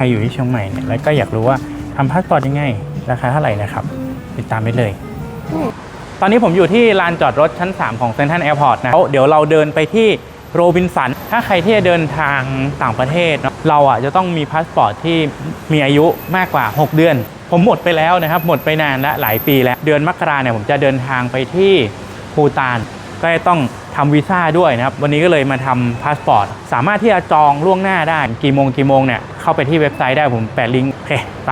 ครอยู่ที่เชียงใหม่เนี่ยแล้วก็อยากรู้ว่าทำพาสปอร์ตยังไง ราคาเท่าไหร่นะครับ ติดตามได้เลย ตอนนี้ผมอยู่ที่ลานจอดรถชั้น 3 ของเซนทรัลแอร์พอร์ตนะเดี๋ยวเราเดินไปที่โรบินสัน ถ้าใครที่จะเดินทางต่างประเทศเนอะเราอะจะต้องมีพาสปอร์ตที่มีอายุมากกว่า 6 เดือน ผมหมดไปแล้วนะครับ หมดไปนานและหลายปีแล้ว เดือนมกราเนี่ยผมจะเดินทางไปที่ภูตาน ก็จะต้อง ทำวีซ่าด้วยนะครับ วันนี้ก็เลยมาทำพาสปอร์ต สามารถที่จะจองล่วงหน้าได้ กี่โมงกี่โมงเนี่ยเข้าไปที่เว็บไซต์ได้ผมแปะลิงก์โอเคไป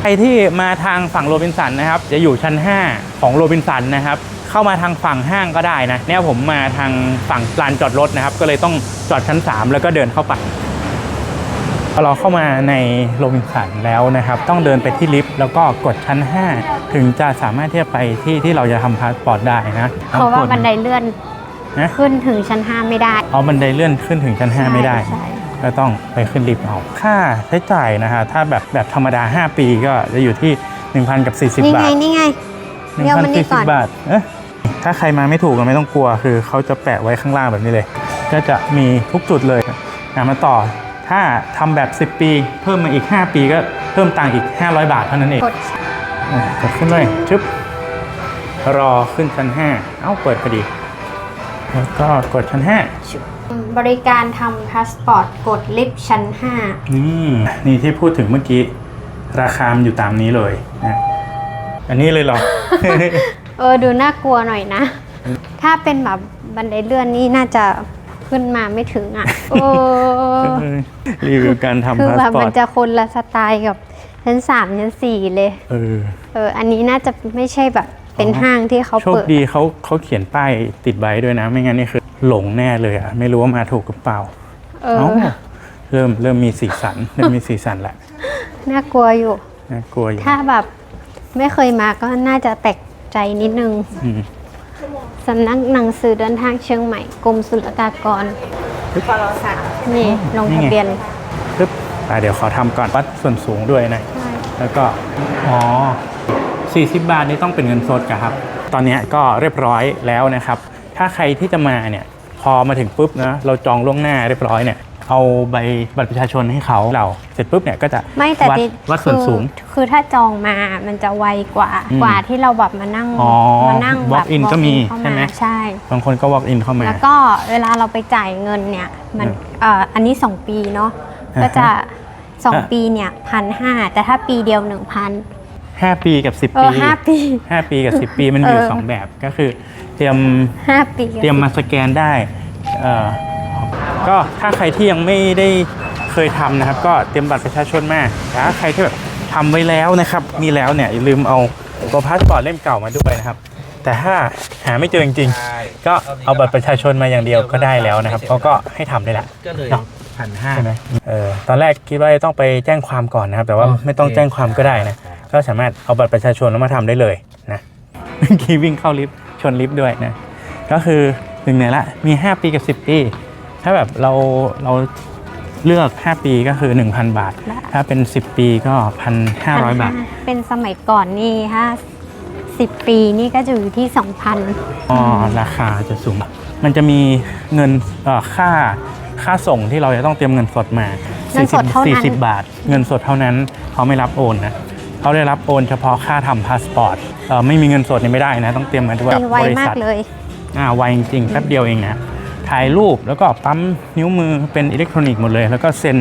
ใครที่มาทางฝั่งโรบินสันนะครับ จะอยู่ชั้น 5 ของโรบินสันนะครับ เข้ามาทางฝั่งห้างก็ได้นะ เนี่ยผมมาทางฝั่งลานจอดรถนะครับ ก็เลยต้องจอดชั้น 3 แล้วก็เดินเข้าไป พอเราเข้ามาในโรบินสันแล้วนะครับ ต้องเดินไปที่ลิฟต์แล้วก็กดชั้น 5 ถึงจะสามารถที่จะไปที่ที่เราจะทำพาสปอร์ตได้นะเพราะว่าบันไดเลื่อนนะขึ้นถึงชั้น 5 ไม่ได้เอาบันไดเลื่อนขึ้นถึงชั้น 5 ไม่ได้ ใช่ก็ต้องไปขึ้นลิฟต์เอาค่าใช้จ่ายนะฮะถ้าแบบแบบธรรมดา 5 ปีก็จะอยู่ที่ 1,000 กับ 40 นี่บาไงทนี่ไง เดี๋ยวมันนี่ก่อน 1,040บาทเอ๊ะถ้าใครมาไม่ถูกก็ไม่ต้องกลัวคือเขาจะแปะไว้ข้างล่างแบบนี้เลย ก็จะมีทุกจุดเลยอะมาต่อ ถ้าทำแบบ 10 ปี เพิ่มมาอีก 5 ปีก็เพิ่มตังค์อีก 500 บาทเท่านั้นเองกดอะกดขึ้นเลยชึบรอขึ้นชั้น 5 เอ้าเปิดพอดี แล้วก็กดชั้น 5 บริการทำพาสปอร์ตกดลิฟต์ชั้นนี่นี่ที่พูดถึงเมื่อกี้ ราคามันอยู่ตามนี้เลยนะอันนี้เลยเหรอ5เออ ดูน่ากลัวหน่อยนะ ถ้าเป็นแบบบันไดเลื่อนนี่น่าจะขึ้นมาไม่ถึงอะ โอ้ รีวิวการคือทำพาแบสบปอมัร์นตจะคนละสไตล์กับชั้น3ชั้น4เลย เออ เออ อันนี้น่าจะไม่ใช่แบบเป็นอ๋อ ห้างที่เขาโชคเปิด ดีเขาเขาเขียนป้ายติดไว้ด้วยนะ ไม่งั้นนี่คือหลงแน่เลยอะ ไม่รู้ว่ามาถูกหรือเปล่าเอเอ้าอเริ่มเริ่มมีสีสัน เริ่มมีสีสันแหละน่ากลัวอยู่ น่ากลัวอยู่ถ้าแบบไม่เคยมาก็น่าจะแตกใจนิดนึง อืมสำนักหนังสือเดินทางเชียงใหม่กรมศุลกากร นี่ลงทะเบียนปึ๊บอะเดี๋ยวขอทำก่อนวัดส่วนสูงด้วยนะ แล้วก็ อ๋อ 40 บาทนี่ต้องเป็นเงินสดกะครับ ตอนเนี้ยก็เรียบร้อยแล้วนะครับ ถ้าใครที่จะมาเนี่ย พอมาถึงปุ๊บนะ เราจองล่วงหน้าเรียบร้อยเนี่ย เอาใบบัตรประชาชนให้เขาเราเสร็จปุ๊บเนี่ยก็จะไม่แต่วัดดิวัดส่วนสูงคือคือถ้าจองมามันจะไวกว่า อืมกว่าที่เราแบบมานั่งอ๋อมานั่งแบบ walk in ก็มีเข้าใช่ไหม ใช่ บางคนก็ walk in เข้ามา แล้วก็เวลาเราไปจ่ายเงินเนี่ยมันอืมเอ่ออันนี้ 2 ปีเนาะอ่าฮะก็จะอะ2ปีเนี่ยพันห้าแต่ถ้าปีเดียว1,000 5ปีกับ10เอปีอห้าปี5ปีกับ10ปีมันอยู่เออ สองแบบก็คือเตรียม5ปีกับเตรียมมาสแกนได้เอ่อ ก็ถ้าใครที่ยังไม่ได้เคยทำนะครับ ก็เตรียมบัตรประชาชนมาแต่ถ้าใครที่แบบทำไว้แล้วนะครับ มีแล้วเนี่ยอย่าลืมเอาตัวพาสปอร์ตเล่มเก่ามาด้วยนะครับ แต่ถ้าหาไม่เจอจริงๆก็เอาบัตรประชาชนมาอย่างเดียวก็ได้แล้วนะครับเขาก็ให้ทำได้ละ ก็เลยเนาะ พันห้า ใช่ไหมเออตอนแรกคิดว่าจะต้องไปแจ้งความก่อนนะครับ แต่ว่าอ๋อไม่ต้องแจ้งความก็ได้นะ ก็สามารถเอาบัตรประชาชนแล้วมาทำได้เลยนะ เมื่อกี้วิ่งเข้าลิฟต์ชนลิฟต์ด้วยนะ ก็คือหนึ่งในละ มี 5 ปีกับ 10 ปี ถ้าแบบเราเราเลือก 5 ปีก็คือ 1,000 บาทถ้าเป็น 10 ปีก็ 1,500 บาท1,500เป็นสมัยก่อนนี่ถ้า10ปีนี่ก็จะอยู่ที่2,000อ๋อราคาจะสูง มันจะมีเงินเอ่อค่าค่าส่งที่เราจะต้องเตรียมเงินสดมาเงินสดเท่านั้น 40 บาท เงินสดเท่านั้นเขาไม่รับโอนนะเขาได้รับโอนเฉพาะค่าทำพาสปอร์ตเอ่อไม่มีเงินสดนี่ไม่ได้นะ ต้องเตรียมมาด้วยตีไวบริมาษักทเลย อ่าไวจริงๆแป๊บเดียวเองนะ ถ่ายรูปแล้วก็ปั๊มนิ้วมือเป็นอิเล็กทรอนิกส์หมดเลย แล้วก็เซ็น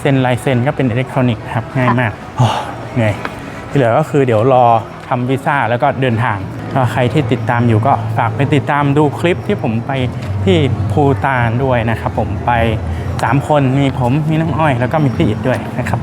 เซ็นลายเซ็นก็เป็นอิเล็กทรอนิกส์ครับง่ายมากโอ้เหนื่อยที่เหลือก็คือเดี๋ยวรอทำวีซ่าแล้วก็เดินทางถ้าใครที่ติดตามอยู่ก็ฝากไปติดตามดูคลิปที่ผมไปที่ภูตานด้วยนะครับผมไป 3 คนมีผมมีน้องอ้อย แล้วก็มีพี่อิดด้วยนะครับ